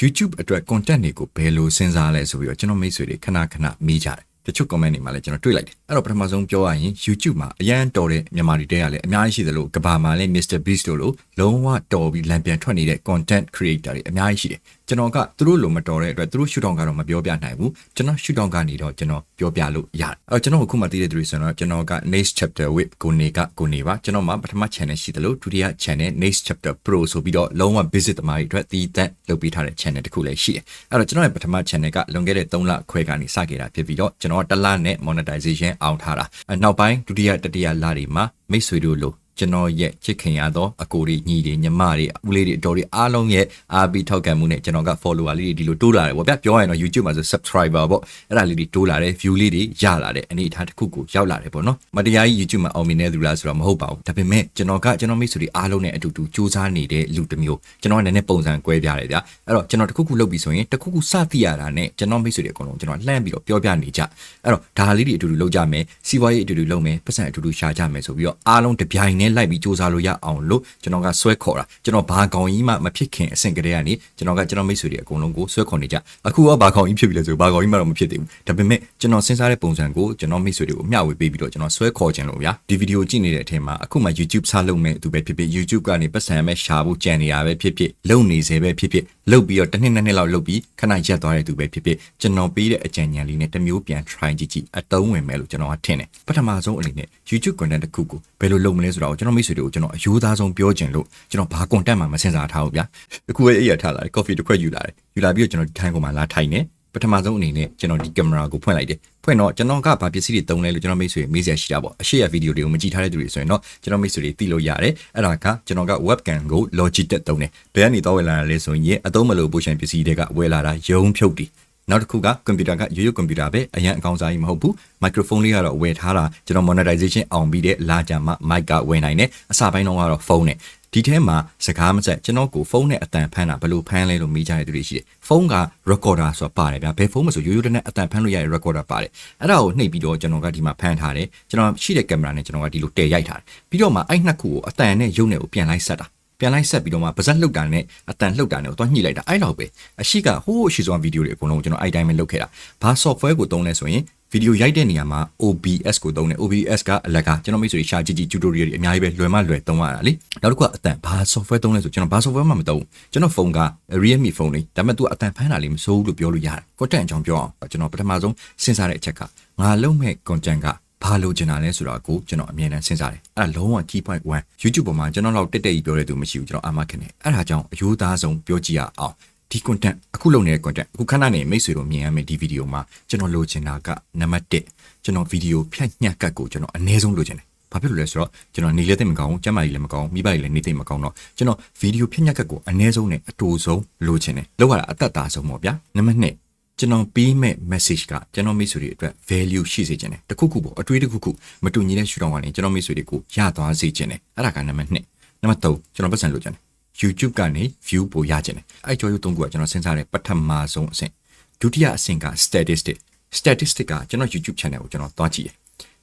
YouTube အတွက် content တွေကိုဘယ်လိုစဉ်းစားလဲဆိုပြီးတော့ကျွန်တော်မိတ်ဆွေတွေခဏခဏမေးကြတယ်တချို့ comment တွေမှာလည်းကျွန်တော်တွေ့လိုက်တယ်အဲ့တော့ပထမဆုံးပြောရရင် YouTube မှာအရန်တော်တဲ့မြန်မာတွေတဲကလည်းအများကြီးရှိသလိုကဘာမှာလည်း Mr Beast တို့လိုလုံးဝတော်ပြီးလမ်းပြန်ထွက်နေတဲ့ content creator တွေအများကြီးရှိတယ် ကျွန်တော်ကသူတို့လိုမတော်တဲ့အတွက်သူတို့ shoot down ကတော့မပြောပြနိုင်ဘူးကျွန်တော် shoot down ကနေတော့ကျွန်တော်ပြောပြလို့ရတယ်အဲ့တော့ကျွန်တော်အခုမှသိတဲ့သူတွေဆိုတော့ကျွန်တော်က next chapter with ကိုနေကကိုနေပါကျွန်တော်မှာပထမ channel ရှိသလိုဒုတိယ channel next chapter pro ဆိုပြီးတော့လုံးဝ visit သမားတွေအတွက်တည်သက်လုပ်ပေးထားတဲ့ channel တစ်ခုလည်းရှိတယ်အဲ့တော့ကျွန်တော်ရဲ့ပထမ channel ကလွန်ခဲ့တဲ့3လခွဲကနေစခဲ့တာဖြစ်ပြီးတော့ကျွန်တော်တစ်လနဲ့ monetization အောင်ထားတာအဲ့နောက်ပိုင်းဒုတိယတတိယလတွေမှာမိတ်ဆွေတို့လို ကျွန်တော်ရဲ့ချစ်ခင်ရသောအကိုတွေညီတွေညီမတွေဦးလေးတွေအတော်တွေအားလုံးရဲ့အားပြီးထောက်ခံမှုနဲ့ကျွန်တော်က follower လေးတွေဒီလိုတိုးလာတယ်ပေါ့ဗျပြောရရင်တော့ YouTube မှာဆို subscriber ပေါ့အဲ့ဒါလေးတွေတိုးလာတယ် view လေးတွေရလာတယ်အနေအထားတစ်ခုကိုရောက်လာတယ်ပေါ့နော်မတရားကြီး YouTube မှာအောင်မြင်နေသူလားဆိုတော့မဟုတ်ပါဘူးဒါပေမဲ့ကျွန်တော်ကကျွန်တော်မိတ်ဆွေတွေအားလုံးနဲ့အတူတူစူးစမ်းနေတဲ့လူတစ်မျိုးကျွန်တော်ကလည်းနည်းနည်းပုံစံကွဲပြားတယ်ဗျာအဲ့တော့ကျွန်တော်တစ်ခုခုလုပ်ပြီးဆိုရင်တစ်ခုခုစသိရတာနဲ့ကျွန်တော်မိတ်ဆွေတွေအကုန်လုံးကျွန်တော်လှမ်းပြီးတော့ပြောပြနေကြအဲ့တော့ဒါလေးတွေအတူတူလုပ်ကြမယ်စီးပွားရေးအတူတူလုပ်မယ်ပတ်စံအတူတူရှာကြမယ်ဆိုပြီးတော့အားလုံးတပြိုင်တည်းလိုက်ပြီးစူးစမ်းလို့ရအောင်လို့ကျွန်တော်ကဆွဲခေါ်တာကျွန်တော်ဘာကောင်ကြီးမှမဖြစ်ခင်အဆင့်ကတည်းကနေကျွန်တော်ကကျွန်တော်မိတ်ဆွေတွေအကုန်လုံးကိုဆွဲခေါ်နေကြအခုရောဘာကောင်ကြီးဖြစ်ပြီလဲဆိုဘာကောင်ကြီးမှတော့မဖြစ်သေးဘူးဒါပေမဲ့ကျွန်တော်စဉ်းစားတဲ့ပုံစံကိုကျွန်တော်မိတ်ဆွေတွေကိုမျှဝေပေးပြီးတော့ကျွန်တော်ဆွဲခေါ်ခြင်းလို့ဗျာဒီဗီဒီယိုကြည့်နေတဲ့အထက်မှာအခုမှ YouTube စလုပ်မဲ့သူပဲဖြစ်ဖြစ် YouTube ကနေပတ်စံမဲ့ရှာဖို့ကြံနေရပဲဖြစ်ဖြစ်လုံနေစေပဲဖြစ်ဖြစ်လုတ်ပြီးတော့တစ်နှစ်နှစ်နှစ်လောက်လုတ်ပြီးခဏရက်သွားတဲ့သူပဲဖြစ်ဖြစ်ကျွန်တော်ပေးတဲ့အကြံဉာဏ်လေးနဲ့တစ်မျိုးပြန် try ကြည့်ကြည့်အတုံးဝင်မယ်လို့ကျွန်တော်ကထင်တယ်ပထမဆုံးအနေနဲ့ YouTube content တစ်ခုကိုဘယ်လိုလုပ်မလဲဆိုတော့ကျွန်တော်မိတ်ဆွေတွေကိုကျွန်တော်အယိုးသားဆုံးပြောချင်လို့ကျွန်တော်ဘာ content မှမစင်စားထားဘူးဗျာအခုပဲအိပ်ရထားလာတယ် coffee တစ်ခွက်ယူလာတယ်ယူလာပြီးတော့ကျွန်တော်ဒီထိုင်ကုန်မှာလာထိုင်နေပထမဆုံးအနေနဲ့ကျွန်တော်ဒီကင်မရာကိုဖွင့်လိုက်တယ်ဖွင့်တော့ကျွန်တော်ကဘာပစ္စည်းတွေတုံးလဲလို့ကျွန်တော်မိတ်ဆွေမေးစရာရှိတာပေါ့အရှိရဗီဒီယိုတွေကိုမကြည့်ထားတဲ့သူတွေဆိုရင်တော့ကျွန်တော်မိတ်ဆွေတွေသိလို့ရတယ်အဲ့ဒါကကျွန်တော်က webcam ကို Logitech တုံးတယ်ဘယ်ကနေတော့ဝယ်လာတာလဲဆိုရင်အသုံးမလို့ပိုရှင်ပစ္စည်းတွေကဝယ်လာတာယုံဖြုတ်တည် နောက်တစ်ခုကကွန်ပျူတာကရိုးရိုးကွန်ပျူတာပဲအရင်အကောင်းစားကြီးမဟုတ်ဘူးမိုက်ခရိုဖုန်းလေးကတော့ဝယ်ထားတာကျွန်တော် monetization အောင်ပြီးတဲ့လာကြမှာ mic ကဝယ်နိုင်တယ်အစပိုင်းတော့ကတော့ဖုန်းနဲ့ဒီထဲမှာစကားမဆက်ကျွန်တော်ကိုဖုန်းနဲ့အတန်ဖမ်းတာဘယ်လိုဖမ်းလဲလို့မေးကြတဲ့သူတွေရှိတယ်ဖုန်းက recorder ဆိုတာပါတယ်ဗျာဘယ်ဖုန်းမဆိုရိုးရိုးတည်းနဲ့အတန်ဖမ်းလို့ရတဲ့ recorder ပါတယ်အဲ့ဒါကိုနှိပ်ပြီးတော့ကျွန်တော်ကဒီမှာဖမ်းထားတယ်ကျွန်တော်ရှိတဲ့ကင်မရာနဲ့ကျွန်တော်ကဒီလိုတည်ရိုက်ထားတယ်ပြီးတော့မှအဲ့နှစ်ခုကိုအတန်နဲ့ရုပ်နဲ့ကိုပြန်လိုက်ဆက်တာ ပြန်လိုက်ဆက်ပြီးတော့မှပါဇက်လှုပ်တာနဲ့အတန်လှုပ်တာနဲ့ကိုသွားညှိလိုက်တာအဲ့လောက်ပဲအရှိကဟိုးအရှိဆုံးဗီဒီယိုတွေအကုန်လုံးကျွန်တော်အဲ့တိုင်းပဲလုပ်ခဲ့တာဘာ software ကိုသုံးလဲဆိုရင်ဗီဒီယိုရိုက်တဲ့နေရာမှာ OBS ကိုသုံးတယ် OBS ကအလက်ကကျွန်တော်မိတ်ဆွေရှာကြည့်ကြည့် tutorial တွေအများကြီးပဲလွယ်မလွယ်သုံးရတာလေနောက်တစ်ခုကအတန်ဘာ software သုံးလဲဆိုကျွန်တော်ဘာ software မှမသုံးဘူးကျွန်တော်ဖုန်းက Realme ဖုန်းလေးဒါပေမဲ့ तू အတန်ဖမ်းတာလေးမစိုးဘူးလို့ပြောလို့ရတယ် content အကြောင်းပြောအောင်ကျွန်တော်ပထမဆုံးစဉ်းစားတဲ့အချက်ကငါလုံးမဲ့ content က ဘာလို့ကျင်တာလဲဆိုတာကိုကျွန်တော်အမြဲတမ်းစဉ်းစားတယ်အဲ့ဒါလုံးဝ key point 1 YouTube ပေါ်မှာကျွန်တော်လောက်တက်တက်ကြီးပြောတဲ့သူမရှိဘူးကျွန်တော်အာမခံတယ်အဲ့ဒါကြောင့်အယိုးသားဆုံးပြောကြည့်ရအောင်ဒီ content အခုလုပ်နေတဲ့ content အခုခဏနေမိတ်ဆွေတို့မြင်ရမယ့်ဒီဗီဒီယိုမှာကျွန်တော်လိုချင်တာကနံပါတ်1ကျွန်တော်ဗီဒီယိုဖြတ်ညှက်ကတ်ကိုကျွန်တော်အနည်းဆုံးလိုချင်တယ်ဘာဖြစ်လို့လဲဆိုတော့ကျွန်တော်နေလည်းသိမကောင်းကျမ်းမာရေးလည်းမကောင်းမိဘတွေလည်းနေသိမကောင်းတော့ကျွန်တော်ဗီဒီယိုဖြတ်ညက်ကတ်ကိုအနည်းဆုံးနဲ့အတူဆုံးလိုချင်တယ်လောက်ရတာအသက်တာဆုံးပေါ့ဗျာနံပါတ်2 ကျွန်တော်ပေးမဲ့ message ကကျွန်တော်မိတ်ဆွေတွေအတွက် value ရှိစေခြင်းတယ်တခုခုပေါ့အတွေးတခုခုမတူညီတဲ့ရှုထောင့်ကနေကျွန်တော်မိတ်ဆွေတွေကိုရသွားစေခြင်းတယ်အဲ့ဒါကနံပါတ်2နံပါတ်3ကျွန်တော်ပတ်စံလိုချင်တယ် YouTube ကနေ view ပိုရခြင်းတယ်အဲ့ကြောရုပ်သုံးခုကကျွန်တော်စဉ်းစားတဲ့ပထမဆုံးအဆင့်ဒုတိယအဆင့်က statistic statistic ကကျွန်တော် YouTube channel ကိုကျွန်တော်သွားကြည့်တယ်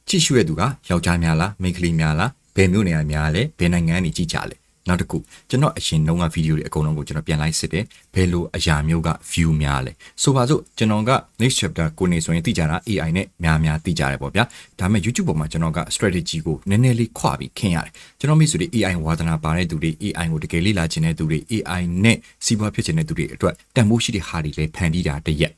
ကြည့်ရှုရတဲ့သူကယောက်ျားများလားမိန်းကလေးများလားဘယ်မျိုးနေရာများလဲဘယ်နိုင်ငံကနေကြည့်ကြလဲ နောက်တစ်ခုကျွန်တော်အရင်နှုန်းကဗီဒီယိုတွေအကုန်လုံးကိုကျွန်တော်ပြန်လိုက်စစ်တယ်ဘယ်လိုအရာမျိုးက view များလဲဆိုပါစို့ကျွန်တော်က next chapter ကိုနေဆိုရင်သိကြတာ AI နဲ့များများသိကြတယ်ပေါ့ဗျာဒါပေမဲ့ YouTube ပေါ်မှာကျွန်တော်က strategy ကိုနည်းနည်းလေးခွာပြီးခင်းရတယ်ကျွန်တော်မိတ်ဆွေတွေ AI ဝါသနာပါတဲ့သူတွေ AI ကိုတကယ်လေ့လာချင်တဲ့သူတွေ AI နဲ့စီးပွားဖြစ်ချင်တဲ့သူတွေအတွက်တန်ဖိုးရှိတဲ့ဟာတွေလည်းဖန်တီးတာတရက်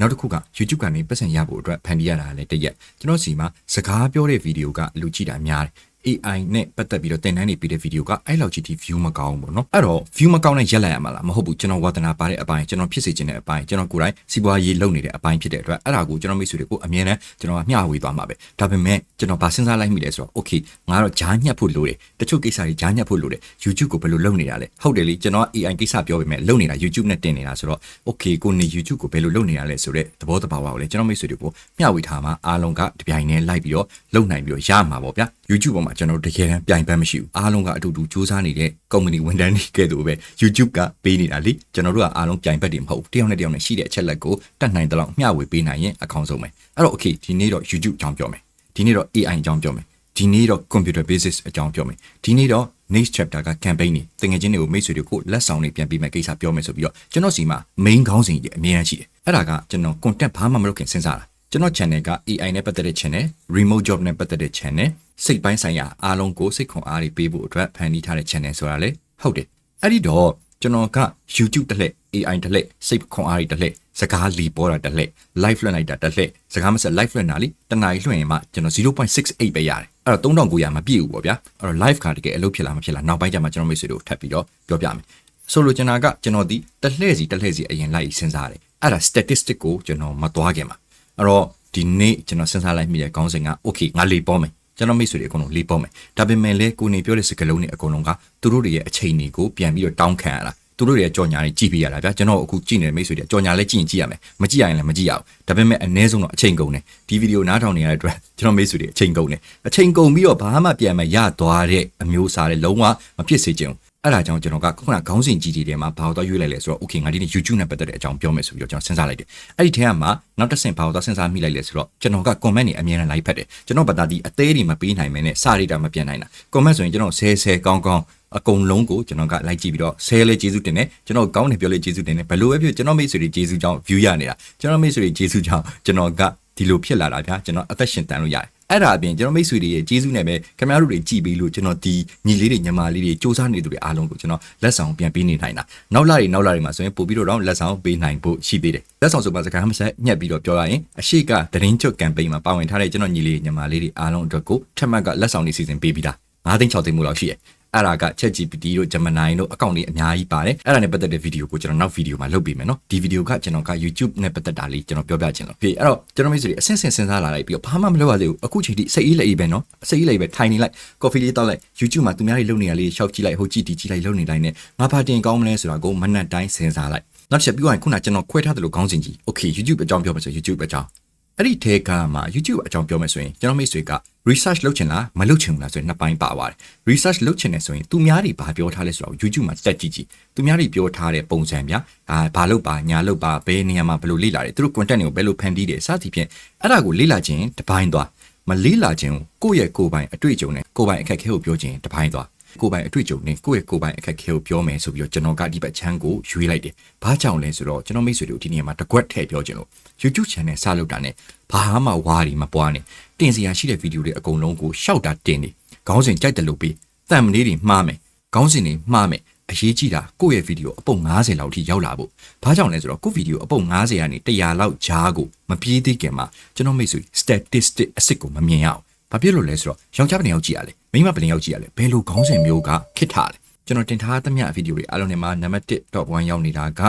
နောက်တစ်ခုက YouTube ကနေပတ်စံရဖို့အတွက်ဖန်တီးရတာလည်းတရက်ကျွန်တော်စီမှာစကားပြောတဲ့ဗီဒီယိုကလူကြည့်တာများတယ် AI နဲ့ပတ်သက်ပြီးတော့တင်တန်းနေပြီးတဲ့ဗီဒီယိုကအဲ့လောက်ကြီးထိ view မကောင်းဘူးပေါ့နော်အဲ့တော့ view မကောင်းတဲ့ရက်လိုက်ရမှာလားမဟုတ်ဘူးကျွန်တော်ဝါသနာပါတဲ့အပိုင်းကျွန်တော်ဖြစ်စေချင်တဲ့အပိုင်းကျွန်တော်ကိုယ်တိုင်စီးပွားရေးလုပ်နေတဲ့အပိုင်းဖြစ်တဲ့အတွက်အဲ့ဒါကိုကျွန်တော်မိတ်ဆွေတွေကိုအမြဲတမ်းကျွန်တော်ကမျှဝေသွားမှာပဲဒါပေမဲ့ကျွန်တော်ဗာစဉ်းစားလိုက်မိလဲဆိုတော့ okay ငါတော့ဂျားညှက်ဖို့လိုတယ်တချို့ကိစ္စတွေဂျားညှက်ဖို့လိုတယ် YouTube ကိုဘယ်လိုလုပ်နေတာလဲဟုတ်တယ်လေကျွန်တော် AI ကိစ္စပြောပေမဲ့လုပ်နေတာ YouTube နဲ့တင်နေတာဆိုတော့ okay ကိုနေ YouTube ကိုဘယ်လိုလုပ်နေတာလဲဆိုတော့သဘောတဘာဝကိုလည်းကျွန်တော်မိတ်ဆွေတွေကိုမျှဝေထားမှာအားလုံးကတပြိုင်တည်းလိုက်ပြီးတော့လုပ်နိုင်ပြီးတော့ရမှာပေါ့ဗျာ YouTube ပေါ်မှာကျွန်တော်တကယ်တမ်းပြိုင်ပန်းမရှိဘူးအားလုံးကအတူတူစူးစမ်းနေတဲ့ company ဝန်ထမ်းတွေကဲ့သို့ပဲ YouTube ကပေးနေတာလीကျွန်တော်တို့ကအားလုံးပြိုင်ဘက်တွေမဟုတ်ဘူးတယောက်နဲ့တယောက်နဲ့ရှိတဲ့အချက်လက်ကိုတတ်နိုင်တဲ့လောက်မျှဝေပေးနိုင်ရင်အကောင်းဆုံးပဲအဲ့တော့ okay ဒီနေ့တော့ YouTube အကြောင်းပြောမယ်ဒီနေ့တော့ AI အကြောင်းပြောမယ်ဒီဒီနေ့တော့ computer basics အကြောင်းပြောမယ်ဒီနေ့တော့ next chapter က campaign တွေတကယ်ချင်းတွေကိုမိတ်ဆွေတွေကိုလက်ဆောင်တွေပြန်ပေးမယ်ကိစ္စပြောမယ်ဆိုပြီးတော့ကျွန်တော်စီမှာ main ခေါင်းစဉ်ကြီးအများကြီးရှိတယ်အဲ့ဒါကကျွန်တော် content ဘာမှမလုပ်ခင်စဉ်းစားတာ ကျွန်တော် channel က AI နဲ့ပတ်သက်တဲ့ channel remote job နဲ့ပတ်သက်တဲ့ channel စိတ်ပိုင်းဆိုင်ရာအားလုံးကိုစိတ်ခွန်အားတွေပေးဖို့အတွက်ဖန်တီးထားတဲ့ channel ဆိုတာလေဟုတ်တယ်အဲ့ဒီတော့ကျွန်တော်က YouTube တစ်လှည့် AI တစ်လှည့်စိတ်ခွန်အားတွေတစ်လှည့်စကားလီပေါ်တာတစ်လှည့် live လွှင့်လိုက်တာတစ်လှည့်စကားမဆက် live လွှင့်တာလीတနားရီလွှင့်ရင်မှကျွန်တော်0.68ပဲရတယ်အဲ့တော့3900မပြည့်ဘူးပေါ့ဗျာအဲ့တော့ live ကတကယ်အလုပ်ဖြစ်လာမဖြစ်လာနောက်ပိုင်းကျမှကျွန်တော်မိတ်ဆွေတို့ထပ်ပြီးတော့ပြောပြမယ်ဆိုလိုချင်တာကကျွန်တော်ဒီတစ်လှည့်စီတစ်လှည့်စီအရင်လိုက်စဉ်းစားတယ်အဲ့ဒါ statistic ကိုကျွန်တော်မသွားခင်ပါ အဲ့တော့ဒီနေ့ကျွန်တော်စဉ်းစားလိုက်မိတဲ့ခေါင်းစဉ်က okay ငါလေပေါ်မယ်ကျွန်တော်မိတ်ဆွေတွေအကုန်လုံးလေးပေါ်မယ်ဒါပေမဲ့လည်းကိုနေပြောတဲ့စကားလုံးတွေအကုန်လုံးကသူတို့တွေရဲ့အချိန်တွေကိုပြန်ပြီးတော့တောင်းခံရတာသူတို့တွေရဲ့ကြော်ညာတွေကြည့်ပြရတာဗျာကျွန်တော်အခုကြည့်နေတဲ့မိတ်ဆွေတွေကြော်ညာလည်းကြည့်ရင်ကြည့်ရမယ်မကြည့်ရရင်လည်းမကြည့်ရဘူးဒါပေမဲ့အ ਨੇ ဆုံးတော့အချိန်ကုန်တယ်ဒီဗီဒီယိုနားထောင်နေရတဲ့အတွက်ကျွန်တော်မိတ်ဆွေတွေအချိန်ကုန်တယ်အချိန်ကုန်ပြီးတော့ဘာမှပြန်မရသွားတဲ့အမျိုးအစားတွေလုံးဝမဖြစ်စေချင်ဘူး အဲ့ဒါကြောင့်ကျွန်တော်ကခုနခေါင်းစဉ်ကြီးကြီးတွေမှာဘာလို့တော့ရွေးလိုက်လဲဆိုတော့ okay ငါဒီနေ့ YouTube နဲ့ပတ်သက်တဲ့အကြောင်းပြောမယ်ဆိုပြီးတော့ကျွန်တော်စဉ်းစားလိုက်တယ်အဲ့ဒီထဲမှာနောက်တစ်ဆင့်ဘာလို့တော့စဉ်းစားမိလိုက်လဲဆိုတော့ကျွန်တော်က comment တွေအမြဲတမ်း like ဖတ်တယ်ကျွန်တော်ဘာသာဒီအသေးတွေမပေးနိုင်မဲနဲ့စာရိတာမပြန်နိုင်တာ comment ဆိုရင်ကျွန်တော်ဆဲဆဲကောင်းကောင်းအကုန်လုံးကိုကျွန်တော်က like ကြည့်ပြီးတော့ share လေးကျေးဇူးတင်တယ်ကျွန်တော်ကောင်းတယ်ပြောလေးကျေးဇူးတင်တယ်ဘယ်လိုပဲဖြစ်ကျွန်တော်မိတ်ဆွေတွေကျေးဇူးကြောင့် view ရနေတာကျွန်တော်မိတ်ဆွေတွေကျေးဇူးကြောင့်ကျွန်တော်ကဒီလိုဖြစ်လာတာဗျာကျွန်တော်အသက်ရှင်တန်လို့ရတယ် အဲ့ဒါအပြင်ကျွန်တော်မိတ်ဆွေတွေရဲ့ကျေးဇူးနဲ့ပဲခင်ဗျားတို့တွေကြည်ပြီးလို့ကျွန်တော်ဒီညီလေးတွေညီမလေးတွေစူးစမ်းနေသူတွေအားလုံးကိုကျွန်တော်လက်ဆောင်ပြန်ပေးနေနိုင်တာနောက်လာတွေနောက်လာတွေမှာဆိုရင်ပို့ပြီးတော့လက်ဆောင်ပေးနိုင်ဖို့ရှိသေးတယ်လက်ဆောင်ဆိုပါစကားမဆက်ညက်ပြီးတော့ပြောရရင်အရှိကတရင်ချုပ်ကမ်ပိန်းမှာပါဝင်ထားတဲ့ကျွန်တော်ညီလေးညီမလေးတွေအားလုံးအတွက်ကိုထက်မှတ်ကလက်ဆောင်တွေစီစဉ်ပေးပြီးသား9သိန်း6သိန်းမို့လောက်ရှိရဲ့ အဲ့ဒါက ChatGPT တို့ Gemini တို့အကောင့်တွေအများကြီးပါတယ်အဲ့ဒါနဲ့ပတ်သက်တဲ့ဗီဒီယိုကိုကျွန်တော်နောက်ဗီဒီယိုမှာလုပ်ပေးမယ်နော်ဒီဗီဒီယိုကကျွန်တော်က YouTube နဲ့ပတ်သက်တာလေးကျွန်တော်ပြောပြချင်လို့ပြီအဲ့တော့ကျွန်တော်မိတ်ဆွေတွေအဆင့်ဆင့်စဉ်းစားလာလိုက်ပြီးတော့ဘာမှမလုပ်ရသေးဘူးအခုချိန်ထိစိတ်အေးလက်အေးပဲနော်စိတ်အေးလက်အေးပဲထိုင်နေလိုက် coffee လေးတောက်လိုက် YouTube မှာသူများတွေလုပ်နေတာလေးရှောက်ကြည့်လိုက်ဟိုကြည့်ဒီကြည့်လိုက်လုပ်နေလိုက်နဲ့ငါဘာတင်ကောင်းမလဲဆိုတာကိုမနက်တိုင်းစဉ်းစားလိုက်နောက်တစ်ချက်ပြီးရင်ခုနကျွန်တော်ခွဲထားတယ်လို့ခေါင်းစဉ်ကြီး okay YouTube အကြောင်းပြောမယ်ဆို YouTube အကြောင်း အဲ့ဒီထဲကမှ YouTube အကြောင်းပြောမယ်ဆိုရင်ကျွန်တော်မိတ်ဆွေက research လုပ်ချင်လားမလုပ်ချင်ဘူးလားဆိုရင်နှစ်ပိုင်းပါပါတယ် research လုပ်ချင်တယ်ဆိုရင်သူများတွေဘာပြောထားလဲဆိုတော့ YouTube မှာတက်ကြည့်ကြည့်သူများတွေပြောထားတဲ့ပုံစံဗျာအာဘာလုပ်ပါညာလုပ်ပါဘယ်နေရာမှာဘယ်လိုလေ့လာတယ်သူတို့ content တွေကိုဘယ်လိုဖန်တီးတယ်စသဖြင့်အဲ့ဒါကိုလေ့လာခြင်းတစ်ပိုင်းသွားမလေ့လာခြင်းကိုယ့်ရဲ့ကိုယ်ပိုင်အတွေ့အကြုံနဲ့ကိုယ်ပိုင်အခက်အခဲကိုပြောခြင်းတစ်ပိုင်းသွားကိုယ်ပိုင်အတွေ့အကြုံနဲ့ကိုယ့်ရဲ့ကိုယ်ပိုင်အခက်အခဲကိုပြောမယ်ဆိုပြီးတော့ကျွန်တော်ကဒီဘက်ချမ်းကိုရွေးလိုက်တယ်။ဘာကြောင့်လဲဆိုတော့ကျွန်တော်မိတ်ဆွေတို့ဒီနေရာမှာတကွက်ထည့်ပြောခြင်းလို့ YouTube channel စလုပ်တာနဲ့ဘာမှဝါရီမပွားနဲ့တင်စရာရှိတဲ့ဗီဒီယိုတွေအကုန်လုံးကိုရှောက်တာတင်နေခေါင်းစဉ်ကြိုက်တယ်လို့ပြီးတန်မလေးတွေမှားမယ်ခေါင်းစဉ်တွေမှားမယ်အရေးကြီးတာကိုယ့်ရဲ့ဗီဒီယိုအပုတ်90လောက်ထိရောက်လာဖို့ဘာကြောင့်လဲဆိုတော့ကိုယ့်ဗီဒီယိုအပုတ်90ကနေ100လောက်ဂျားကိုမပြေးသေးခင်မှာကျွန်တော်မိတ်ဆွေ statistic အစစ်ကိုမမြင်ရအောင်ဘာဖြစ်လို့လဲဆိုတော့ယောက်ျားဘယ်နှယောက်ကြည့်ရလဲမိန်းမဘယ်နှယောက်ကြည့်ရလဲဘယ်လိုခေါင်းစဉ်မျိုးကခစ်ထားလဲကျွန်တော်တင်ထားသမျှဗီဒီယိုတွေအားလုံးထဲမှာနံပါတ်1.1ရောက်နေတာက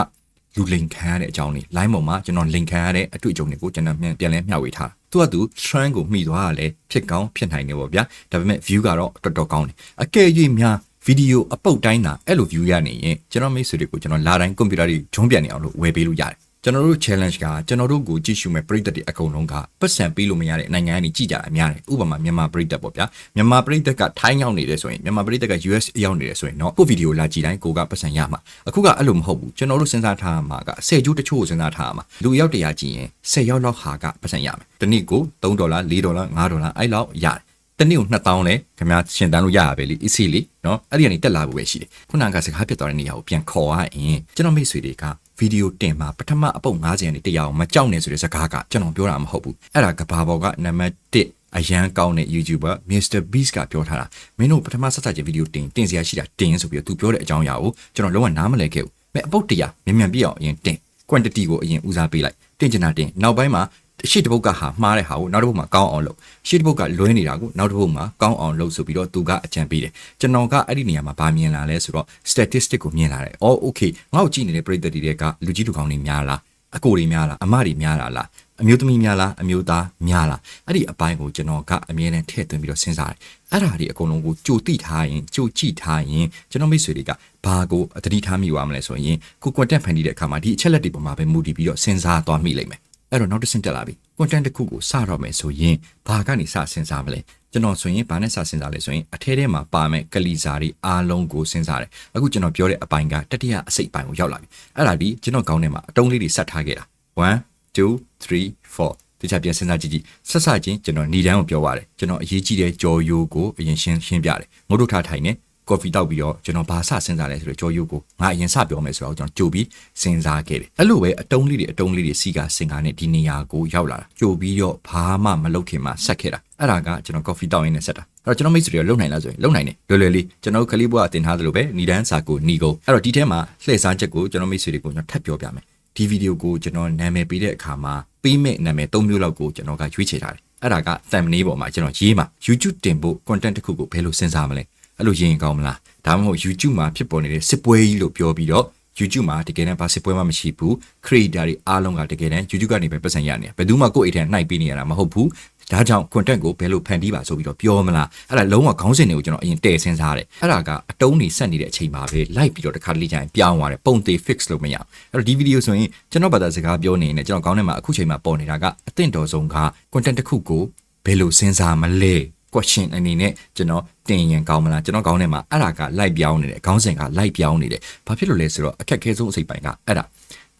လူလိန်ခံရတဲ့အကြောင်းလေး line ပေါ်မှာကျွန်တော်လိန်ခံရတဲ့အတွေ့အကြုံတွေကိုကျွန်တော်ပြန်လဲမျှဝေထားသူကသူ trend ကိုမှီသွားရလဲဖြစ်ကောင်းဖြစ်နိုင်တယ်ပေါ့ဗျာဒါပေမဲ့ view ကတော့တော်တော်ကောင်းတယ်အကယ်၍များဗီဒီယိုအပုတ်တိုင်းတာအဲ့လို view ရနေရင်ကျွန်တော်မိတ်ဆွေတွေကိုကျွန်တော်လာတိုင်းကွန်ပျူတာတွေဂျုံးပြန်နေအောင်လို့ဝယ်ပေးလို့ရတယ် ကျွန်တော်တို့ challenge ကကျွန်တော်တို့ကိုကြည့်ရှုမဲ့ပရိသတ်တွေအကုန်လုံးကပတ်စံပေးလို့မရတဲ့နိုင်ငံကနေကြည့်ကြတာများတယ်ဥပမာမြန်မာပရိသတ်ပေါ့ဗျာမြန်မာပရိသတ်ကထိုင်းရောက်နေတယ်ဆိုရင်မြန်မာပရိသတ်က US ရောက်နေတယ်ဆိုရင်တော့ကိုဗီဒီယိုလာကြည့်တိုင်းကိုကပတ်စံရမှာအခုကအဲ့လိုမဟုတ်ဘူးကျွန်တော်တို့စဉ်းစားထားမှာက10ကျိုးတချို့ကိုစဉ်းစားထားမှာလူရောက်တရာကြည့်ရင်10ရောက်လောက်ဟာကပတ်စံရမယ်တနည်းကို3ဒေါ်လာ4ဒေါ်လာ5ဒေါ်လာအဲ့လောက်ရတယ်တနေ့ကို2000လဲခင်ဗျာရှင်တန်းလို့ရရပဲလေ easy လေနော်အဲ့ဒီကနေတက်လာဖို့ပဲရှိတယ်ခုနကစကားပြတ်သွားတဲ့နေရာကိုပြန်ခေါ်ရရင်ကျွန်တော်မိတ်ဆွေတွေကဗီ ဒီယိုတင်မှာပထမအပုတ်90ရာနေတရားအောင်မကြောက်နဲ့ဆိုတဲ့စကားကကျွန်တော်ပြောတာမဟုတ်ဘူးအဲ့ဒါကဘာပေါ်ကနံပါတ်1အရန်ကောင်းတဲ့ YouTuber Mr Beast ကပြောထားတာမင်းတို့ပထမဆက်စချင်းဗီဒီယိုတင်တင်စရာရှိတာတင်ဆိုပြီးတော့သူပြောတဲ့အကြောင်းအရာကိုကျွန်တော်လုံးဝနားမလည်ခဲ့ဘူးမဲ့အပုတ်တရာမြန်မြန်ပြည့်အောင်အရင်တင် quantity ကိုအရင်ဦးစားပေးလိုက်တင်ချင်တာတင်နောက်ပိုင်းမှာ ရှေ့တစ်ပုတ်ကဟာမှားတဲ့ဟာကိုနောက်တစ်ပုတ်မှာကောင်းအောင်လုပ်ရှေ့တစ်ပုတ်ကလွဲနေတာကိုနောက်တစ်ပုတ်မှာကောင်းအောင်လုပ်ဆိုပြီးတော့သူကအကြံပေးတယ်ကျွန်တော်ကအဲ့ဒီနေရာမှာဗာမြင်လာလဲဆိုတော့ statistic ကိုမြင်လာတယ်အော် okay ငါ့ကိုကြည့်နေတဲ့ပရိသတ်တွေကလူကြီးလူကောင်းတွေများလားအကိုတွေများလားအမတွေများလားလားအမျိုးသမီးများလားအမျိုးသားများလားအဲ့ဒီအပိုင်းကိုကျွန်တော်ကအမြဲတမ်းထည့်သွင်းပြီးတော့စဉ်းစားတယ်အဲ့ဒါတွေအကုန်လုံးကိုကြိုတိထားရင်ကြိုကြည့်ထားရင်ကျွန်တော်မိတ်ဆွေတွေကဘာကိုအတတိထားမိသွားမလဲဆိုရင်ကို content ဖန်တီးတဲ့အခါမှာဒီအချက်လက်တွေပေါ်မှာပဲမူတည်ပြီးတော့စဉ်းစားသွားမိလိမ့်မယ် အဲ့တော့နောက်တစ်ဆင့်တက်လာပြီ content တစ်ခုကိုစတော့မယ်ဆိုရင်ဘာကနေစစဉ်းစားမလဲကျွန်တော်ဆိုရင်ဘာနဲ့စစဉ်းစားလဲဆိုရင်အထဲထဲမှာပါမဲ့ကလီစာတွေအားလုံးကိုစဉ်းစားတယ်အခုကျွန်တော်ပြောတဲ့အပိုင်းကတတိယအစိတ်ပိုင်းကိုရောက်လာပြီအဲ့ဒါဒီကျွန်တော်ကောင်းထဲမှာအတုံးလေးတွေဆက်ထားခဲ့တာ1 2 3 4တခြားပြန်စဉ်းစားကြည့်ကြည့်ဆက်စချင်းကျွန်တော်နေတန်းကိုပြောရတယ်ကျွန်တော်အရေးကြီးတဲ့ကြော်ယိုကိုအရင်ရှင်းရှင်းပြတယ်ငုတ်တို့ထားထိုင်နေ ကော်ဖီတောက်ပြီးတော့ကျွန်တော်ဘာစစဉ်းစားလဲဆိုတော့ကြော်ယိုကိုငါအရင်စပြောမယ်ဆိုတော့ကျွန်တော်ကြိုပြီးစဉ်းစားခဲ့တယ်အဲ့လိုပဲအတုံးလေးတွေအတုံးလေးတွေစီကစင်ကာနဲ့ဒီနေရာကိုရောက်လာတာကြိုပြီးတော့ဘာမှမလုပ်ခင်မှာဆက်ခဲ့တာအဲ့ဒါကကျွန်တော်ကော်ဖီတောက်ရင်းနဲ့ဆက်တာအဲ့တော့ကျွန်တော်မိတ်ဆွေတွေလုံနိုင်လားဆိုရင်လုံနိုင်တယ်လွယ်လွယ်လေးကျွန်တော်ခလေးဘွားတင်ထားသလိုပဲနီဒန်းစာကိုနီကိုအဲ့တော့ဒီထဲမှာလှည့်စားချက်ကိုကျွန်တော်မိတ်ဆွေတွေကိုကျွန်တော်ထပ်ပြောပြမယ်ဒီဗီဒီယိုကိုကျွန်တော်နာမည်ပေးတဲ့အခါမှာပေးမဲ့နာမည်၃မျိုးလောက်ကိုကျွန်တော်ကရွေးချယ်ထားတယ်အဲ့ဒါက thumbnail ပေါ်မှာကျွန်တော်ရေးမှာ YouTube တင်ဖို့ content တစ်ခုကိုဘယ်လိုစဉ်းစားမလဲ အဲ့လိုရေးရင်ကောင်းမလားဒါမှမဟုတ် YouTube မှာဖြစ်ပေါ်နေတဲ့စစ်ပွဲကြီးလို့ပြောပြီးတော့ YouTube မှာတကယ်တမ်းဘာစစ်ပွဲမှမရှိဘူး creator တွေအားလုံးကတကယ်တမ်း YouTube ကနေပဲပတ်စံရနေတယ်ဘယ်သူမှကိုယ့်အိတ်ထဲနှိုက်ပေးနေရတာမဟုတ်ဘူးဒါကြောင့် content ကိုဘယ်လိုဖန်တီးပါဆိုပြီးတော့ပြောမလားအဲ့ဒါလုံးဝခေါင်းစဉ်တွေကိုကျွန်တော်အရင်တည်စဉ်းစားတယ်အဲ့ဒါကအတုံးနေဆက်နေတဲ့အချိန်မှာပဲလိုက်ပြီးတော့တစ်ခါတလေကျရင်ပြောင်းသွားတယ်ပုံသေး fix လို့မရအောင်အဲ့တော့ဒီဗီဒီယိုဆိုရင်ကျွန်တော်ဘာသာစကားပြောနေနေကျွန်တော်ခေါင်းထဲမှာအခုချိန်မှာပေါ်နေတာကအသင့်တော်ဆုံးက content တစ်ခုကိုဘယ်လိုစဉ်းစားမလဲ question အနေနဲ့ကျွန်တော်တင်ရင်ကောင်းမလားကျွန်တော်ခေါင်းထဲမှာအဲ့ဒါကလိုက်ပြောင်းနေတယ်ခေါင်းစဉ်ကလိုက်ပြောင်းနေတယ်ဘာဖြစ်လို့လဲဆိုတော့အခက်အခဲဆုံးအစိပ်ပိုင်းကအဲ့ဒါ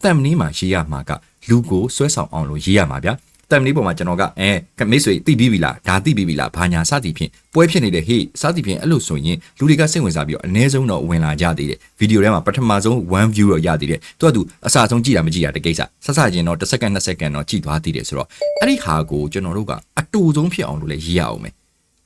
တမ်မနီးမှာရေးရမှာကလူကိုဆွဲဆောင်အောင်လို့ရေးရမှာဗျာတမ်မနီးပေါ်မှာကျွန်တော်ကအဲမိတ်ဆွေသိပြီးပြီလားဒါသိပြီးပြီလားဘာညာစသည်ဖြင့်ပွဲဖြစ်နေတဲ့ဟေ့စသည်ဖြင့်အဲ့လိုဆိုရင်လူတွေကစိတ်ဝင်စားပြီးတော့အ ਨੇ ဆုံးတော့ဝင်လာကြသေးတယ်ဗီဒီယိုထဲမှာပထမဆုံး1 view တော့ရသေးတယ်သူကသူအစဆုံးကြည့်တာမကြည့်တာတကိစ္စဆက်စချင်းတော့1စက္ကန့်2စက္ကန့်တော့ကြည့်သွားသေးတယ်ဆိုတော့အဲ့ဒီဟာကိုကျွန်တော်တို့ကအတူဆုံးဖြစ်အောင်လို့လည်းရေးရအောင်မယ်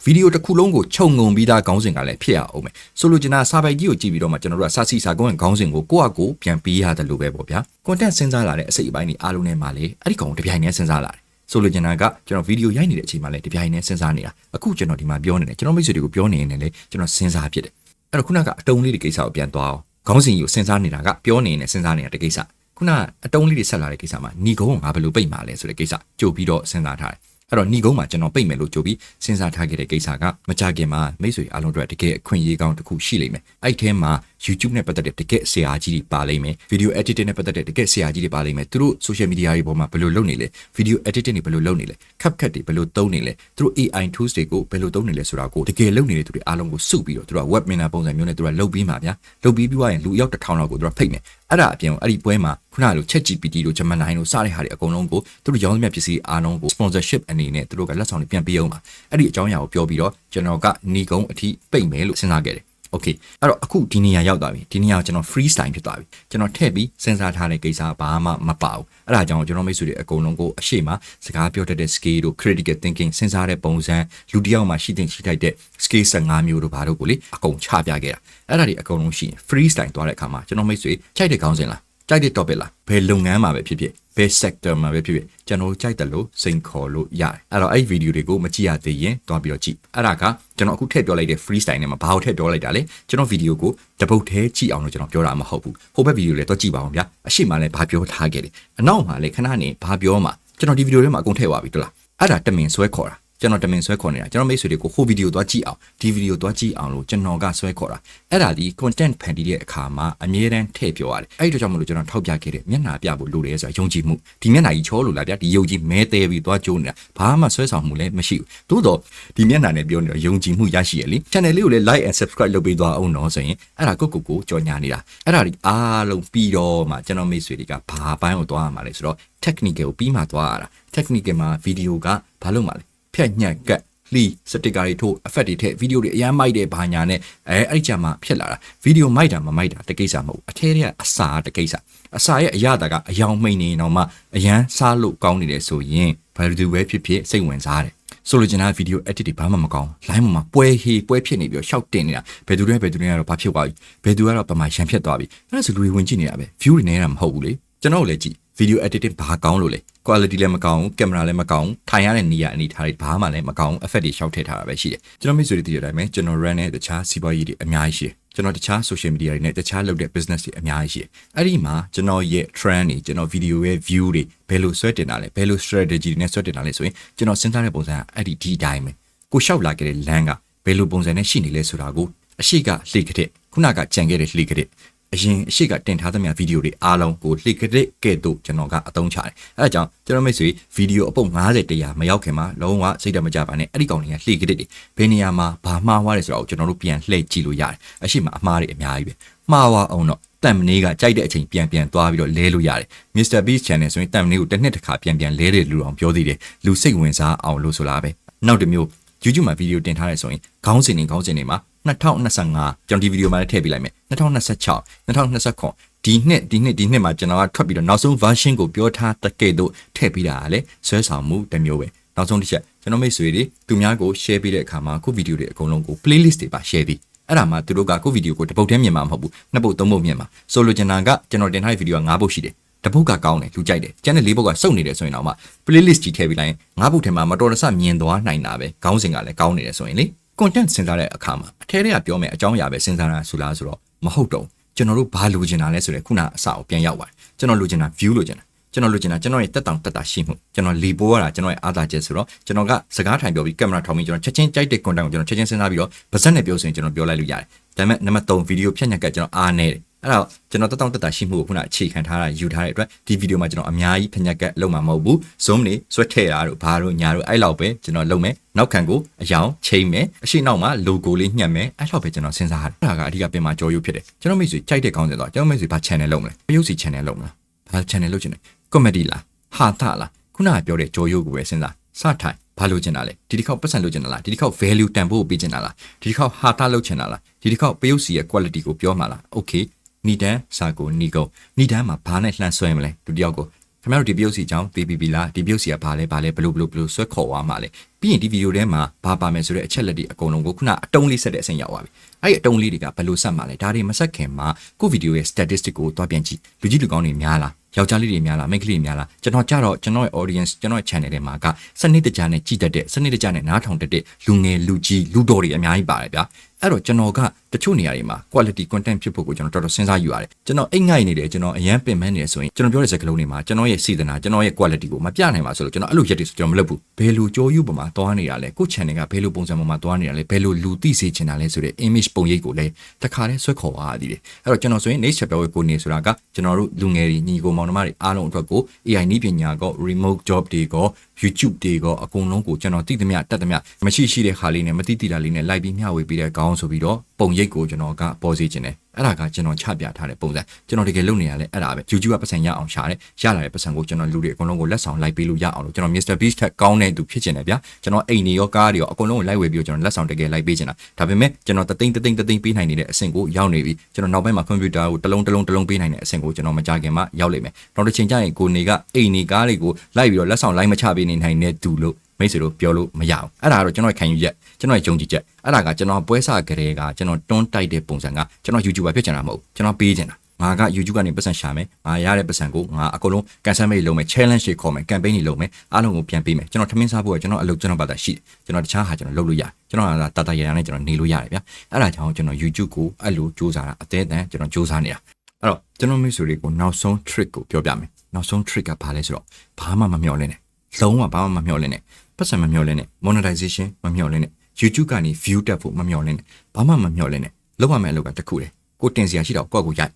ဗီဒီယိုတစ်ခုလုံးကိုခြုံငုံပြီးသားခေါင်းစဉ်ကလည်းဖြစ်ရအောင်မယ်ဆိုလိုချင်တာစာပိုက်ကြီးကိုကြည့်ပြီးတော့မှကျွန်တော်တို့ကစာစီစာကုန်းရဲ့ခေါင်းစဉ်ကိုကိုယ့်အကိုပြန်ပေးရတယ်လို့ပဲပေါ့ဗျာ content စဉ်းစားလာတဲ့အစိတ်အပိုင်းတွေအားလုံးထဲမှာလေအဲ့ဒီကောင်တပြိုင်တည်းစဉ်းစားလာတယ်ဆိုလိုချင်တာကကျွန်တော်ဗီဒီယိုရိုက်နေတဲ့အချိန်မှာလည်းတပြိုင်တည်းစဉ်းစားနေတာအခုကျွန်တော်ဒီမှာပြောနေတယ်ကျွန်တော်မိတ်ဆွေတွေကိုပြောနေရင်လည်းကျွန်တော်စဉ်းစားဖြစ်တယ်အဲ့တော့ခုနကအတုံးလေးတွေကိစ္စကိုပြန်သွားအောင်ခေါင်းစဉ်ကြီးကိုစဉ်းစားနေတာကပြောနေရင်စဉ်းစားနေတာတကိစ္စခုနအတုံးလေးတွေဆက်လာတဲ့ကိစ္စမှာညီကုန်းကငါဘယ်လိုပိတ်မှာလဲဆိုတဲ့ကိစ္စကြိုပြီးတော့စဉ်းစားထားတယ် အဲ့တော့ညီကုန်းမှာကျွန်တော်ပိတ်မယ်လို့ကြိုပြီးစဉ်းစားထားခဲ့တဲ့ကိစ္စကမကြခင်မှာမိတ်ဆွေအားလုံးတို့တကယ်အခွင့်အရေးကောင်းတစ်ခုရှိလိမ့်မယ်အဲ့ထဲမှာ YouTube နဲ့ပတ်သက်တဲ့တကယ်ဆရာကြီးတွေပါလိမ့်မယ် Video Editing နဲ့ပတ်သက်တဲ့တကယ်ဆရာကြီးတွေပါလိမ့်မယ်သူတို့ Social Media တွေပေါ်မှာဘယ်လိုလုပ်နေလဲ Video Editing တွေဘယ်လိုလုပ်နေလဲ CapCut တွေဘယ်လိုသုံးနေလဲသူတို့ AI tools တွေကိုဘယ်လိုသုံးနေလဲဆိုတာကိုတကယ်လုပ်နေတဲ့သူတွေအားလုံးကိုစုပြီးတော့သူတို့ web miner ပုံစံမျိုးနဲ့သူတို့လုပ်ပြီးမှာဗျာလုပ်ပြီးပြီးွားရင်လူအယောက်တစ်ထောင်လောက်ကိုသူတို့ဖိတ်မယ်အဲ့ဒါအပြင်အဲ့ဒီပွဲမှာခုနကလို ChatGPT တို့ Gemini တို့စတဲ့ဟာတွေအကုန်လုံးကိုသူတို့ရောင်းသမျှပစ္စည်းအားလုံးကို sponsorship အနေနဲ့သူတို့ကလက်ဆောင်တွေပြန်ပေးအောင်ပါအဲ့ဒီအကြောင်းအရာကိုပြောပြီးတော့ကျွန်တော်ကညီကုန်းအထိပိတ်မယ်လို့စဉ်းစားခဲ့တယ် okay အဲ့တော့အခုဒီနေရာရောက်သွားပြီဒီနေရာကျွန်တော် free style ဖြစ်သွားပြီကျွန်တော်ထည့်ပြီးစဉ်းစားထားတဲ့ကိစ္စဘာမှမပါဘူးအဲ့ဒါကြောင့်ကျွန်တော်မိတ်ဆွေတွေအကုန်လုံးကိုအရှိမစကားပြောတတ်တဲ့ skill တို့ critical thinking စဉ်းစားတဲ့ပုံစံလူတစ်ယောက်မှာရှိတဲ့ရှိထိုက်တဲ့ skill 15မျိုးတို့ဘာတို့ကိုလေအကုန်ချပြခဲ့တာအဲ့ဒါတွေအကုန်လုံးရှိရင် free style သွားတဲ့အခါမှာကျွန်တော်မိတ်ဆွေခြိုက်တဲ့ခေါင်းစဉ်လား ကြိုက်တဲ့ topic လားဘယ်လုပ်ငန်းမှာပဲဖြစ်ဖြစ်ဘယ် sector မှာပဲဖြစ်ဖြစ်ကျွန်တော်ကြိုက်တယ်လို့စိန်ခေါ်လို့ရတယ်အဲ့တော့အဲ့ဒီ video တွေကိုမကြည့်ရသေးရင်တွားပြီးတော့ကြည့်အဲ့ဒါကကျွန်တော်အခုထည့်ပြောလိုက်တဲ့ freestyle နဲ့မှာဘာကိုထည့်ပြောလိုက်တာလဲကျွန်တော် video ကိုတပုတ်သေးကြည့်အောင်လို့ကျွန်တော်ပြောတာမဟုတ်ဘူးဟိုဘက် video လည်းတော့ကြည့်ပါအောင်ဗျာအရှိမလည်းဘာပြောထားခဲ့တယ်အနောက်မှာလည်းခဏနေဘာပြောမှာကျွန်တော်ဒီ video ထဲမှာအကုန်ထည့်သွားပြီတူလားအဲ့ဒါတမင်ဆွဲခေါ်တာ ကျွန်တော်တမင်ဆွဲခေါ်နေတာကျွန်တော်မိတ်ဆွေတွေကိုဟိုဗီဒီယိုသွားကြည့်အောင်ဒီဗီဒီယိုသွားကြည့်အောင်လို့ကျွန်တော်ကဆွဲခေါ်တာအဲ့ဒါဒီ content ဖန်တီးတဲ့အခါမှာအမြဲတမ်းထည့်ပြောရတယ်အဲ့ဒီတော့ကြောင့်မလို့ကျွန်တော်ထောက်ပြခဲ့တဲ့မျက်နှာပြဖို့လိုတယ်ဆိုတာယုံကြည်မှုဒီမျက်နှာကြီးချောလို့လားဗျာဒီယုံကြည်မဲသေးပြီးသွားကြိုးနေတာဘာမှဆွဲဆောင်မှုလည်းမရှိဘူးသို့တော့ဒီမျက်နှာနဲ့ပြောနေတော့ယုံကြည်မှုရရှိရလေ channel လေးကိုလည်း like and subscribe လုပ်ပေးသွားအောင်တော့ဆိုရင်အဲ့ဒါကိုကိုကိုကြော်ညာနေတာအဲ့ဒါဒီအားလုံးပြီးတော့မှကျွန်တော်မိတ်ဆွေတွေကဘာပိုင်းကိုသွားရမှာလဲဆိုတော့ technical ကိုပြီးမှသွားရတာ technical မှာ video ကဘာလို့မှလဲ ဖြတ်ညှက်ကလီစတစ်ကာတွေထိုး effect တွေထည့်ဗီဒီယိုတွေအရန်မိုက်တဲ့ဘာညာနဲ့အဲအဲ့ကြမှာဖြစ်လာတာဗီဒီယိုမိုက်တာမမိုက်တာတကိစ္စမဟုတ်အထဲထဲကအစာတကိစ္စအစာရဲ့အရသာကအယောင်မိန်နေတော့မှအရန်စားလို့ကောင်းနေတယ်ဆိုရင်ဘယ်သူပဲဖြစ်ဖြစ်စိတ်ဝင်စားတယ်ဆိုလိုချင်တာဗီဒီယို edit တွေဘာမှမကောင်း line မှာပွဲဟေးပွဲဖြစ်နေပြီးတော့ရှောက်တင်နေတာဘယ်သူတွေဘယ်သူတွေကတော့ဘာဖြစ်သွားပြီဘယ်သူကတော့ပမာရန်ဖြစ်သွားပြီအဲ့ဒါဆိုလူတွေဝင်ကြည့်နေတာပဲ view တွေနေတာမဟုတ်ဘူးလေကျွန်တော်လည်းကြည့် video editing ဘာကောင်းလို့လဲ quality လည်းမကောင်းဘူး camera လည်းမကောင်းဘူးထိုင်ရတဲ့နေရာအနေထားတွေဘာမှလည်းမကောင်းဘူး effect တွေရှောက်ထည့်ထားတာပဲရှိတယ်ကျွန်တော်မိတ်ဆွေတွေသိတဲ့အတိုင်းပဲကျွန်တော် run တဲ့တခြားစီးပွားရေးတွေအများကြီးရှိတယ်ကျွန်တော်တခြား social media တွေနဲ့တခြားလုပ်တဲ့ business တွေအများကြီးရှိတယ်အဲ့ဒီမှာကျွန်တော်ရဲ့ trend တွေကျွန်တော် video ရဲ့ view တွေဘယ်လိုဆွဲတင်တာလဲဘယ်လို strategy တွေနဲ့ဆွဲတင်တာလဲဆိုရင်ကျွန်တော်စဉ်းစားတဲ့ပုံစံကအဲ့ဒီဒီတိုင်းပဲကိုလျှောက်လာခဲ့တဲ့ land ကဘယ်လိုပုံစံနဲ့ရှိနေလဲဆိုတာကိုအရှိကလှေကတဲ့ခုနကကြံခဲ့တဲ့လှေကတဲ့ အရင်အရှိကတင်ထားသမျှဗီဒီယိုတွေအားလုံးကိုလှေကတဲ့ကဲ့သို့ကျွန်တော်ကအသုံးချတယ်အဲဒါကြောင့်ကျွန်တော်မိတ်ဆွေဗီဒီယိုအပုတ်90တရာမရောက်ခင်မှာလုံးဝစိတ်တမကြပါနဲ့အဲ့ဒီကောင်တွေကလှေကတဲ့တွေဘယ်နေရာမှာဘာမှားသွားတယ်ဆိုတာကိုကျွန်တော်တို့ပြန်လှည့်ကြည့်လို့ရတယ်အရှိမအမှားတွေအများကြီးပဲမှားသွားအောင်တော့တမ်မနီကကြိုက်တဲ့အချိန်ပြန်ပြန်သွားပြီးတော့လဲလို့ရတယ် Mr Beast Channel ဆိုရင်တမ်မနီကိုတစ်နှစ်တစ်ခါပြန်ပြန်လဲတယ်လူအောင်ပြောသေးတယ်လူစိတ်ဝင်စားအောင်လို့ဆိုလားပဲနောက်တစ်မျိုး YouTube မှာဗီဒီယိုတင်ထားတယ်ဆိုရင်ခေါင်းစဉ်တွေခေါင်းစဉ်တွေမှာ 2025ကျွန်တော်ဒီဗီဒီယိုမှာလည်းထည့်ပေးလိုက်မယ်2026 2029ဒီနှစ်ဒီနှစ်ဒီနှစ်မှာကျွန်တော်ကထွက်ပြီးတော့နောက်ဆုံး version ကိုပြောထားတဲ့ကဲ့သို့ထည့်ပေးတာကလည်းဆွဲဆောင်မှုတစ်မျိုးပဲနောက်ဆုံးတစ်ချက်ကျွန်တော်မိတ်ဆွေတွေသူများကို share ပေးတဲ့အခါမှာခုဗီဒီယိုတွေအကုန်လုံးကို playlist တွေပါ share ပြီးအဲ့ဒါမှသူတို့ကကိုဗီဒီယိုကိုတစ်ပုတ်တည်းမြင်မှာမဟုတ်ဘူးနှစ်ပုတ်သုံးပုတ်မြင်မှာဆိုလိုချင်တာကကျွန်တော်တင်ထားတဲ့ဗီဒီယိုက၅ပုတ်ရှိတယ်တစ်ပုတ်ကကောင်းတယ်လူကြိုက်တယ်ကျန်တဲ့၄ပုတ်ကစုပ်နေတယ်ဆိုရင်တော့မှ playlist ကြီးထည့်ပြီးလိုက်ရင်၅ပုတ်ထဲမှာမတော်တဆမြင်သွားနိုင်တာပဲခေါင်းစဉ်ကလည်းကောင်းနေတယ်ဆိုရင်လေ content စဉ်းစားတဲ့အခါမှာအထဲတွေကပြောမယ်အကြောင်းအရာပဲစဉ်းစားတာဆိုလားဆိုတော့မဟုတ်တော့ကျွန်တော်တို့ဘာလိုချင်တာလဲဆိုတဲ့ခုနအစကိုပြန်ရောက်ပါတယ်ကျွန်တော်လိုချင်တာ view လိုချင်တာကျွန်တော်လိုချင်တာကျွန်တော်ရဲ့တက်တောင်တက်တာရှိမှုကျွန်တော်လီပိုးရတာကျွန်တော်ရဲ့အားသာချက်ဆိုတော့ကျွန်တော်ကစကားထိုင်ပြောပြီးကင်မရာထောင်ပြီးကျွန်တော်ချက်ချင်းကြိုက်တဲ့ content ကိုကျွန်တော်ချက်ချင်းစဉ်းစားပြီးတော့ဗဇက်နဲ့ပြောဆိုရင်ကျွန်တော်ပြောလိုက်လို့ရတယ်ဒါပေမဲ့နံပါတ်3ဗီဒီယိုဖြတ်ညက်ကကျွန်တော်အားနေတယ် အဲ့တော့ကျွန်တော်တက်တောင့်တက်တာရှိမှုကိုခုနအခြေခံထားတာယူထားတဲ့အတွက်ဒီဗီဒီယိုမှာကျွန်တော်အများကြီးဖညက်ကက်လုံးမှာမဟုတ်ဘူး zoom နေဆွဲထည့်တာတို့ဘာတို့ညာတို့အဲ့လောက်ပဲကျွန်တော်လုံးမယ်နောက်ခံကိုအယောင်ချိန်မယ်အရှိနောက်မှာ logo လေးညှက်မယ်အဲ့လောက်ပဲကျွန်တော်စဉ်းစားရတယ်အဲ့ဒါကအဓိကပြင်မှာကြော်ရုပ်ဖြစ်တယ်ကျွန်တော်မိတ်ဆွေကြိုက်တဲ့ကောင်းစဉ်တော့ကျွန်တော်မိတ်ဆွေဘာ channel လုံးမလဲရုပ်စီ channel လုံးမလားဘာ channel လုံးချင်လဲ comedy လားဟာသလားခုနကပြောတဲ့ကြော်ရုပ်ကိုပဲစဉ်းစားစထိုင်ဘာလို့ချင်တာလဲဒီတစ်ခေါက်ပတ်စံလို့ချင်တာလားဒီတစ်ခေါက် value တန်ဖို့ကိုပေးချင်တာလားဒီတစ်ခေါက်ဟာသလုပ်ချင်တာလားဒီတစ်ခေါက်ပယုတ်စီရဲ့ quality ကိုပြောမှာလား okay နီတန်းစာကိုနီကုံနီတန်းမှာဘာနဲ့လှမ်းဆွဲမလဲဒုတိယကိုခင်ဗျားတို့ဒီပြုတ်စီအကြောင်းသိပြီးပြီလားဒီပြုတ်စီကဘာလဲဘာလဲဘလို့ဘလို့ဘလို့ဆွဲခေါ်သွားမှာလဲပြီးရင်ဒီဗီဒီယိုထဲမှာဘာပါမယ်ဆိုတဲ့အချက်လက်တွေအကုန်လုံးကိုခုနအတုံးလေးဆက်တဲ့အဆင့်ရောက်သွားပြီအဲ့ဒီအတုံးလေးတွေကဘလို့ဆက်မှာလဲဒါတွေမဆက်ခင်မှာကိုဗီဒီယိုရဲ့ statistic ကိုတွားပြန်ကြည့်လူကြီးလူကောင်းတွေများလားယောက်ျားလေးတွေများလားမိန်းကလေးတွေများလားကျွန်တော်ကြတော့ကျွန်တော်ရဲ့ audience ကျွန်တော်ရဲ့ channel ထဲမှာကစနစ်တကျနဲ့ကြည်တတ်တဲ့စနစ်တကျနဲ့နားထောင်တတ်တဲ့လူငယ်လူကြီးလူတော်တွေအများကြီးပါတယ်ဗျာအဲ့တော့ကျွန်တော်က တချို့နေရာတွေမှာ quality content ဖြစ်ဖို့ကိုကျွန်တော်တော်တော်စဉ်းစားယူရတယ်ကျွန်တော်အိတ်ငိုက်နေတယ်ကျွန်တော်အရန်ပင်ပန်းနေတယ်ဆိုရင်ကျွန်တော်ပြောတဲ့စကားလုံးတွေမှာကျွန်တော်ရဲ့စေတနာကျွန်တော်ရဲ့ quality ကိုမပြနိုင်ပါဆိုလို့ကျွန်တော်အဲ့လိုရက်တွေဆိုကျွန်တော်မလုပ်ဘူးဘယ်လိုကြောယူပမာသွားနေတာလဲကို channel ကဘယ်လိုပုံစံပေါ်မှာသွားနေတာလဲဘယ်လိုလူသိစေချင်တာလဲဆိုတဲ့ image ပုံရိပ်ကိုလည်းတခါတည်းဆွဲခေါ်သွားရသေးတယ်အဲ့တော့ကျွန်တော်ဆိုရင် next chapter ကိုနေဆိုတာကကျွန်တော်တို့လူငယ်တွေညီကိုမောင်နှမတွေအားလုံးအတွက်ကို AI နည်းပညာကော remote job တွေကော YouTube တွေကောအကုန်လုံးကိုကျွန်တော်သိသမျှတတ်သမျှမရှိရှိတဲ့ခါလေးနဲ့မသိသိတာလေးနဲ့လိုက်ပြီးမျှဝေပေးတဲ့ကောင်းဆိုပြီးတော့ပုံရိပ်ကိုကျွန်တော်ကပေါ်စေခြင်းတယ်အဲ့ဒါကကျွန်တော်ချပြထားတဲ့ပုံစံကျွန်တော်တကယ်လုပ်နေရလဲအဲ့ဒါပဲ YouTube ကပတ်စံရအောင်ရှာတယ်ရလာတဲ့ပတ်စံကိုကျွန်တော်လူတွေအကုန်လုံးကိုလက်ဆောင်လိုက်ပေးလို့ရအောင်လို့ကျွန်တော် Mr Beast ထက်ကောင်းတဲ့သူဖြစ်ချင်တယ်ဗျာကျွန်တော်အိမ်နေရောကားတွေရောအကုန်လုံးကိုလိုက်ဝေပြီးတော့ကျွန်တော်လက်ဆောင်တကယ်လိုက်ပေးချင်တာဒါပေမဲ့ကျွန်တော်တသိန်းတသိန်းတသိန်းပေးနိုင်နေတဲ့အဆင့်ကိုရောက်နေပြီကျွန်တော်နောက်ပိုင်းမှာကွန်ပျူတာကိုတစ်လုံးတစ်လုံးတစ်လုံးပေးနိုင်တဲ့အဆင့်ကိုကျွန်တော်မကြခင်မှာရောက်လိမ့်မယ်နောက်တစ်ချိန်ကျရင်ကိုနေကအိမ်နေကားတွေကိုလိုက်ပြီးတော့လက်ဆောင်လိုက်မချပေးနေနိုင်တဲ့သူလို့ မိတ်ဆွေတို့ပြောလို့မရအောင်အဲ့ဒါကတော့ကျွန်တော်ခံယူချက်ကျွန်တော်ရဲ့ယုံကြည်ချက်အဲ့ဒါကကျွန်တော်ပွဲစားကြတဲ့ကကျွန်တော်တွန်းတိုက်တဲ့ပုံစံကကျွန်တော် YouTuber ဖြစ်ချင်တာမဟုတ်ကျွန်တော်ပေးချင်တာငါက YouTube ကနေပတ်စံရှာမယ်ငါရတဲ့ပတ်စံကိုငါအကုန်လုံးကန်ဆယ်မိတ်လုပ်မယ် challenge တွေခေါ်မယ် campaign တွေလုပ်မယ်အားလုံးကိုပြန်ပေးမယ်ကျွန်တော်ထမင်းစားဖို့ကကျွန်တော်အလုပ်ကျွန်တော်ဘာသာရှိတယ်ကျွန်တော်တခြားဟာကျွန်တော်လုပ်လို့ရတယ်ကျွန်တော်ကတာတာရရနဲ့ကျွန်တော်နေလို့ရတယ်ဗျအဲ့ဒါကြောင့်ကျွန်တော် YouTube ကိုအဲ့လိုစူးစမ်းတာအသေးအတန်ကျွန်တော်စူးစမ်းနေတာအဲ့တော့ကျွန်တော်မိတ်ဆွေတွေကိုနောက်ဆုံး trick ကိုပြောပြမယ်နောက်ဆုံး trick ကဘာလဲဆိုတော့ဘာမှမမျှော်လင့်နဲ့လုံးဝဘာမှမမျှော်လင့်နဲ့ ပတ်စံမမျှော်လင့်နဲ့ monetization မမျှော်လင့်နဲ့ YouTube ကနေ view တက်ဖို့မမျှော်လင့်နဲ့ဘာမှမမျှော်လင့်နဲ့လောက်ရမယ့်အလုပ်ကတစ်ခုတည်းကိုတင်စရာရှိတော့ကိုယ့်ကိုရိုက်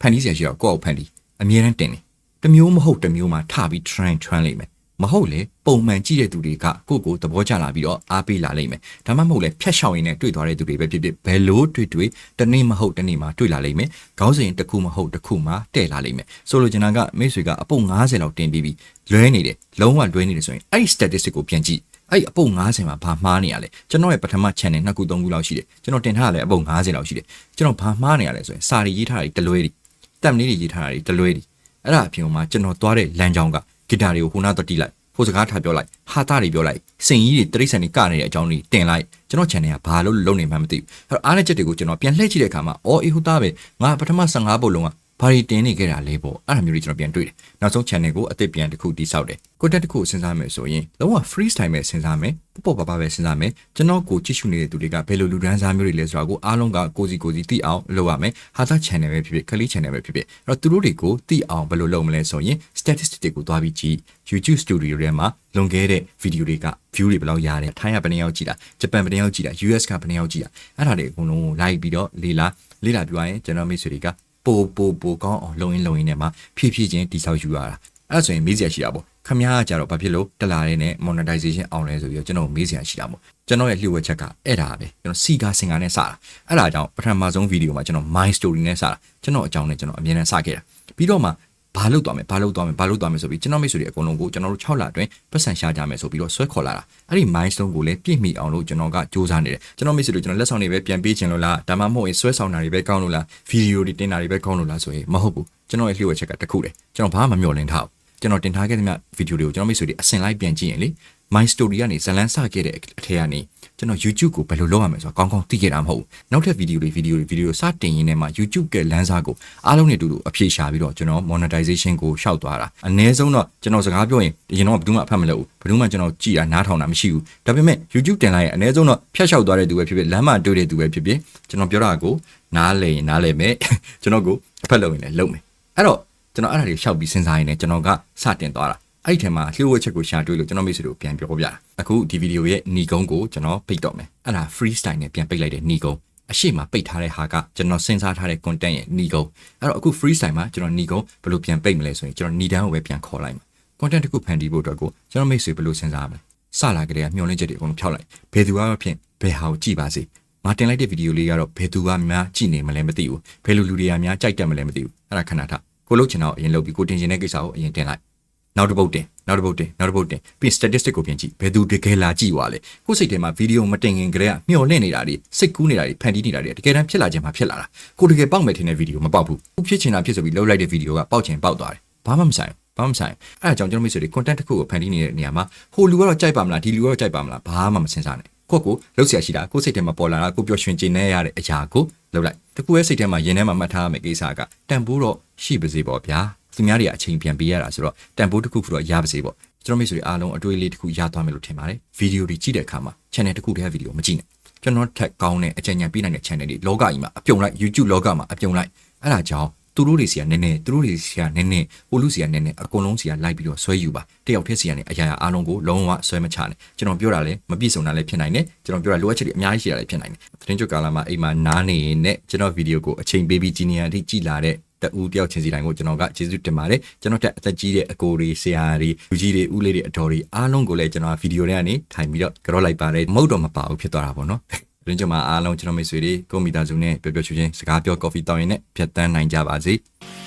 ဖန်တီးစရာရှိတော့ကိုယ့်ကိုဖန်တီးအမြဲတမ်းတင်နေတစ်မျိုးမဟုတ်တစ်မျိုးမှာထပြီး train train လိမ့်မယ် မဟုတ်လေပုံမှန်ကြည့်တဲ့သူတွေကကိုယ့်ကိုသဘောကျလာပြီးတော့အားပေးလာလိမ့်မယ်ဒါမှမဟုတ်လေဖြတ်ရှောင်ရင်းနဲ့တွေ့သွားတဲ့သူတွေပဲဖြစ်ဖြစ်ဘယ်လိုတွေ့တွေ့တနေ့မဟုတ်တနေ့မှာတွေ့လာလိမ့်မယ်ခေါင်းစဉ်တစ်ခုမဟုတ်တစ်ခုမှာတဲ့လာလိမ့်မယ်ဆိုလိုချင်တာကမိတ်ဆွေကအပုတ်90လောက်တင်ပြီးပြီးလွဲနေတယ်လုံးဝလွဲနေတယ်ဆိုရင်အဲ့ဒီ statistic ကိုပြန်ကြည့်အဲ့အပုတ်90မှာဘာမှားနေရလဲကျွန်တော်ရဲ့ပထမ channel နှစ်ခုသုံးခုလောက်ရှိတယ်ကျွန်တော်တင်ထားရလဲအပုတ်90လောက်ရှိတယ်ကျွန်တော်ဘာမှားနေရလဲဆိုရင်စာရီရေးထားတာတလွဲတွေတက်မလေးတွေရေးထားတာတလွဲတွေအဲ့ဒါအပြင်မှာကျွန်တော်သွားတဲ့လမ်းကြောင်းက ဂီတာတွေကိုခုနတော့တီးလိုက်ဟိုစကားထားပြောလိုက်ဟာတာတွေပြောလိုက်စင်ကြီးတွေတရိတ်ဆန်တွေကနေတဲ့အကြောင်းတွေတင်လိုက်ကျွန်တော် channel ကဘာလို့လုံနေမှမသိဘူးအဲ့တော့အားတဲ့ချက်တွေကိုကျွန်တော်ပြန်လှည့်ကြည့်တဲ့အခါမှာအော်အေးဟိုသားပဲငါပထမ15ပုတ်လုံးက ဘာတွေတင်နေခဲ့တာလဲပေါ့အဲ့ဒါမျိုးတွေကျွန်တော်ပြန်တွေ့တယ်နောက်ဆုံး channel ကိုအသစ်ပြန်တစ်ခုတိစောက်တယ် content တစ်ခုစဉ်းစားမယ်ဆိုရင်လုံးဝ free style ပဲစဉ်းစားမယ်ပေါ့ပေါ့ပါပါပဲစဉ်းစားမယ်ကျွန်တော်ကိုကြည့်ရှုနေတဲ့သူတွေကဘယ်လိုလူဒန်းစားမျိုးတွေလဲဆိုတာကိုအားလုံးကကိုစီကိုစီသိအောင်လုပ်ရမယ်ဟာသာ channel ပဲဖြစ်ဖြစ်ခလေး channel ပဲဖြစ်ဖြစ်အဲ့တော့သူတို့တွေကိုသိအောင်ဘယ်လိုလုပ်မလဲဆိုရင် statistic တွေကိုသွားပြီးကြည့် YouTube studio ထဲမှာလွန်ခဲ့တဲ့ video တွေက view တွေဘယ်လောက်ရတယ်ထိုင်းကဘယ်နှယောက်ကြည့်တာဂျပန်ဘယ်နှယောက်ကြည့်တာ US ကဘယ်နှယောက်ကြည့်တာအဲ့ဒါတွေအကုန်လုံးကိုလိုက်ပြီးတော့လေ့လာလေ့လာပြရင်ကျွန်တော်မိတ်ဆွေတွေက ပိုပိုပိုကောင်းအောင်လုံရင်းလုံရင်းနဲ့မှဖြည့်ဖြည့်ချင်းတိဆောက်ယူရတာအဲ့ဒါဆိုရင်မေးစရာရှိတာပေါ့ခမားကကြတော့ဘာဖြစ်လို့တက်လာတဲ့နဲ့ monetization အောင်လဲဆိုပြီးတော့ကျွန်တော်မေးစရာရှိတာမို့ကျွန်တော်ရဲ့လျှို့ဝှက်ချက်ကအဲ့ဒါပဲကျွန်တော်စီကာစင်ကာနဲ့စတာအဲ့ဒါကြောင့်ပထမဆုံးဗီဒီယိုမှာကျွန်တော် my story နဲ့စတာကျွန်တော်အကြောင်းနဲ့ကျွန်တော်အမြဲတမ်းစခဲ့တာပြီးတော့မှ ဘာလုပ်သွားမယ်ဘာလုပ်သွားမယ်ဘာလုပ်သွားမယ်ဆိုပြီးကျွန်တော်မိတ်ဆွေတွေအကုန်လုံးကိုကျွန်တော်တို့6လအတွင်းပတ်စံရှာကြမယ်ဆိုပြီးတော့ဆွဲခေါ်လာတာအဲ့ဒီ milestone ကိုလည်းပြည့်မီအောင်လို့ကျွန်တော်ကစူးစမ်းနေတယ်ကျွန်တော်မိတ်ဆွေတွေကျွန်တော်လက်ဆောင်တွေပဲပြန်ပေးခြင်းလို့လားဒါမှမဟုတ်ရင်ဆွဲဆောင်တာတွေပဲကောင်းလို့လားဗီဒီယိုတွေတင်တာတွေပဲကောင်းလို့လားဆိုရင်မဟုတ်ဘူးကျွန်တော်ရဲ့လျှို့ဝှက်ချက်ကတစ်ခုတည်းကျွန်တော်ဘာမှမမျှော်လင့်ထားဘူးကျွန်တော်တင်ထားခဲ့တဲ့မြဗီဒီယိုတွေကိုကျွန်တော်မိတ်ဆွေတွေအစင်လိုက်ပြန်ကြည့်ရင်လေ my story ကနေဇလန်းစခဲ့တဲ့အထက်ကနေ ကျွန်တော် YouTube ကိုဘယ်လိုလုပ်ရမလဲဆိုတော့ကောင်းကောင်းသိခဲ့တာမဟုတ်ဘူးနောက်ထပ်ဗီဒီယိုတွေဗီဒီယိုတွေဗီဒီယိုစတင်ရင်းနဲ့မှ YouTube ကလမ်းစာကိုအားလုံးနဲ့အတူတူအဖြေရှာပြီးတော့ကျွန်တော် monetization ကိုရှောက်သွားတာအနည်းဆုံးတော့ကျွန်တော်စကားပြောရင်ရင်တော့ဘယ်သူမှအဖတ်မလုပ်ဘူးဘယ်သူမှကျွန်တော်ကြည်တာနားထောင်တာမရှိဘူးဒါပေမဲ့ YouTube တင်လိုက်ရင်အနည်းဆုံးတော့ဖြတ်လျှောက်သွားတဲ့သူပဲဖြစ်ဖြစ်လမ်းမှာတွေ့တဲ့သူပဲဖြစ်ဖြစ်ကျွန်တော်ပြောတာကိုနားလည်ရင်နားလည်မယ်ကျွန်တော်ကိုအဖတ်လုပ်ရင်လည်းလုပ်မယ်အဲ့တော့ကျွန်တော်အဲ့ဒါတွေရှောက်ပြီးစဉ်းစားရင်းနဲ့ကျွန်တော်ကစတင်သွားတာ အဲ့ဒီထဲမှာလျှို့ဝှက်ချက်ကိုရှာတွေ့လို့ကျွန်တော်မိတ်ဆွေတို့ပြန်ပြောပြတာအခုဒီဗီဒီယိုရဲ့ညီကုန်းကိုကျွန်တော်ပိတ်တော့မယ်အဲ့ဒါ freestyle နဲ့ပြန်ပိတ်လိုက်တဲ့ညီကုန်းအရှိမပိတ်ထားတဲ့ဟာကကျွန်တော်စဉ်းစားထားတဲ့ content ရဲ့ညီကုန်းအဲ့တော့အခု freestyle မှာကျွန်တော်ညီကုန်းဘယ်လိုပြန်ပိတ်မလဲဆိုရင်ကျွန်တော်ညီတန်းကိုပဲပြန်ခေါ်လိုက်မှာ content တစ်ခုဖန်တီးဖို့အတွက်ကိုကျွန်တော်မိတ်ဆွေဘယ်လိုစဉ်းစားရမလဲစလာကြတဲ့ကမျောလင့်ချက်တွေအကုန်လုံးဖြောက်လိုက်ဘယ်သူကတော့ဖြင့်ဘယ်ဟာကိုကြည့်ပါစေငါတင်လိုက်တဲ့ဗီဒီယိုလေးကတော့ဘယ်သူကများကြည့်နေမလဲမသိဘူးဘယ်လိုလူတွေကများကြိုက်တယ်မလဲမသိဘူးအဲ့ဒါခဏထားကိုလုတ်ချင်တော့အရင်လုပ်ပြီးကိုတင်ချင်တဲ့ကိစ္စကိုအရင်တင်လိုက် နောက်တစ်ပုတ်တင်နောက်တစ်ပုတ်တင်နောက်တစ်ပုတ်တင်ပြီး statistic ကိုပြန်ကြည့်ဘယ်သူတကယ်လာကြည့်ွာလဲကိုယ်စိတ်ထဲမှာဗီဒီယိုမတင်ခင်ကလေးကမျှော်လင့်နေတာတွေစိတ်ကူးနေတာတွေဖန်တီးနေတာတွေတကယ်တမ်းဖြစ်လာခြင်းမှာဖြစ်လာတာကိုတကယ်ပေါက်မယ်ထင်တဲ့ဗီဒီယိုမပေါက်ဘူးခုဖြစ်ချင်တာဖြစ်ဆိုပြီးလှုပ်လိုက်တဲ့ဗီဒီယိုကပေါက်ချင်ပေါက်သွားတယ်ဘာမှမဆိုင်ဘာမှမဆိုင်အဲအကြောင်းကျွန်တော်မိတ်ဆွေတွေ content တစ်ခုကိုဖန်တီးနေတဲ့နေရာမှာဟိုလူကတော့ကြိုက်ပါမလားဒီလူကတော့ကြိုက်ပါမလားဘာမှမစင်စားနဲ့ကိုယ့်ကိုလှုပ်ရှားရှိတာကိုယ့်စိတ်ထဲမှာပေါ်လာတာကိုပျော်ရွှင်ကျင်နေရတဲ့အရာကိုလှုပ်လိုက်တကူရဲ့စိတ်ထဲမှာရင်ထဲမှာမှတ်ထားရမယ့်ကိစ္စကတန်ဖိုးတော့ရှိပါစေပေါ့ဗျာ သူများတွေအချိန်ပြန်ပေးရတာဆိုတော့တန်ဖိုးတစ်ခုခုတော့ရပါစေပေါ့ကျွန်တော်မိတ်ဆွေတွေအားလုံးအတွေ့အလေးတစ်ခုရသွားမယ်လို့ထင်ပါတယ်ဗီဒီယိုတွေကြည့်တဲ့အခါမှာ channel တစ်ခုတည်းဗီဒီယိုမကြည့်နဲ့ကျွန်တော်ထက်ကောင်းတဲ့အကြံဉာဏ်ပေးနိုင်တဲ့ channel တွေလောကကြီးမှာအပြုံလိုက် YouTube လောကမှာအပြုံလိုက်အဲ့ဒါကြောင့်သူတို့တွေစီကနည်းနည်းသူတို့တွေစီကနည်းနည်းဟိုလူစီကနည်းနည်းအကုန်လုံးစီကလိုက်ပြီးတော့ဆွဲယူပါတယောက်တည်းစီကနေအရာရာအားလုံးကိုလုံးဝဆွဲမချနဲ့ကျွန်တော်ပြောတာလည်းမပြည့်စုံတာလည်းဖြစ်နိုင်တယ်ကျွန်တော်ပြောတာလိုအပ်ချက်တွေအများကြီးရှိတာလည်းဖြစ်နိုင်တယ်သတင်းကြွကာလမှာအိမ်မှာနားနေရင်နဲ့ကျွန်တော်ဗီဒီယိုကိုအချိန်ပေးပြီးကြီးနေရအထိကြည်လာတဲ့ တအူးတယောက်ချင်းစီတိုင်းကိုကျွန်တော်ကကျေးဇူးတင်ပါတယ်ကျွန်တော်တက်အသက်ကြီးတဲ့အကိုတွေဆရာတွေလူကြီးတွေဦးလေးတွေအတော်တွေအားလုံးကိုလည်းကျွန်တော်ဗီဒီယိုတွေကနေထိုင်ပြီးတော့ကြောလိုက်ပါတယ်မဟုတ်တော့မပါဘူးဖြစ်သွားတာပေါ့နော်ရင်းချမှာအားလုံးကျွန်တော်မိတ်ဆွေတွေကိုမိသားစုနဲ့ပျော်ပျော်ရွှင်ရွှင်စကားပြောကော်ဖီတောင်းရင်နဲ့ဖြတ်တန်းနိုင်ကြပါစေ။